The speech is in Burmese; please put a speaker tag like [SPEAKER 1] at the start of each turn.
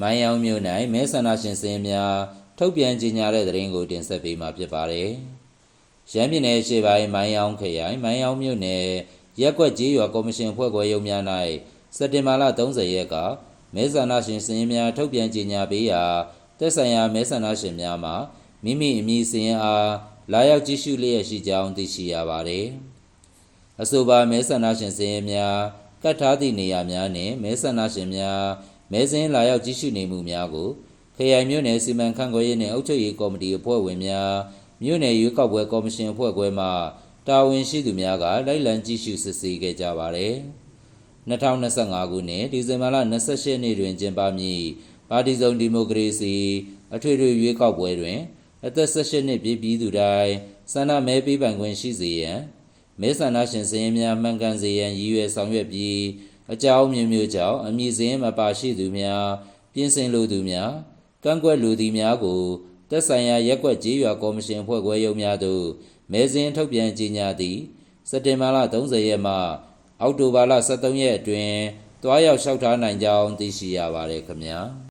[SPEAKER 1] မိုင်းအောင်မြို့၌မဲဆန္ဒရှင်စင်းများထုတ်ပြန်ကြေညာတဲ့သတင်းကိုတင်ဆက်ပေးမှာဖြစ်ပါတယ်။ရန်ပြည်နယ်ရှေ့ပိုင်းမိုင်းအောင်ခရိုင်မိုင်းအောင်မြို့နယ်ရက်ကွက်ကြီးရွာကော်မရှင်ဖွဲ့ခွဲရုံးများ၌စက်တင်ဘာလ30ရက်ကမဲဆန္ဒရှင်စင်းများထုတ်ပြန်ကြေညာပေးရာတက်ဆိုင်ရာမဲဆန္ဒရှင်များမှမိမိအမည်စင်းအားလာရောက်ကြည့်ရှုလျက်ရှိကြောင်းသိရှိရပါတယ်။အဆိုပါမဲဆန္ဒရှင်စည်းများကတ်ထားသည့်နေရာများနှင့်မဲဆန္ဒရှင်များ မဲစင်းလာရောက်ကြည့်ရှုနေမှုများကိုခရိုင်မြို့နယ်စီမံခန့်ခွဲရေးနှင့်အုပ်ချုပ်ရေးကော်မတီအဖွဲ့ဝင်များမြို့နယ်ရွေးကောက်ပွဲကော်မရှင်အဖွဲ့ခွဲမှတာဝန်ရှိသူများကလိုက်လံကြည့်ရှုစစ်ဆေးခဲ့ကြပါသည်2025ခုနှစ်ဒီဇင်ဘာလ28ရက်နေ့တွင်ကျင်းပမည့်ပါတီစုံဒီမိုကရေစီအထွေထွေရွေးကောက်ပွဲတွင်အသက်18နှစ်ပြည့်ပြည်သူတိုင်းဆန္ဒမဲပေးပိုင်ခွင့်ရှိစေရန်မဲဆန္ဒရှင်စည်းများမှန်ကန်စေရန်ရည်ရွယ်ဆောင်ရွက်ပြီး အကြောင်းမျိုးမျိုးကြောင့်အမည်စင်းမပါရှိသူများပြင်ဆင်လိုသူများကန့်ကွက်လူသူများကိုတက်ဆိုင်ရာရက်ကွက်ကြေးရွာကော်မရှင်ဖွဲ့ခွဲရုံးများသို့မဲစင်းထုတ်ပြန်ကြေညာသည့်စက်တင်ဘာလ30ရက်မှအောက်တိုဘာလ23ရက်အတွင်းတွားရောက်လျှောက်ထားနိုင်ကြောင်းသိရှိရပါတယ်ခင်ဗျာ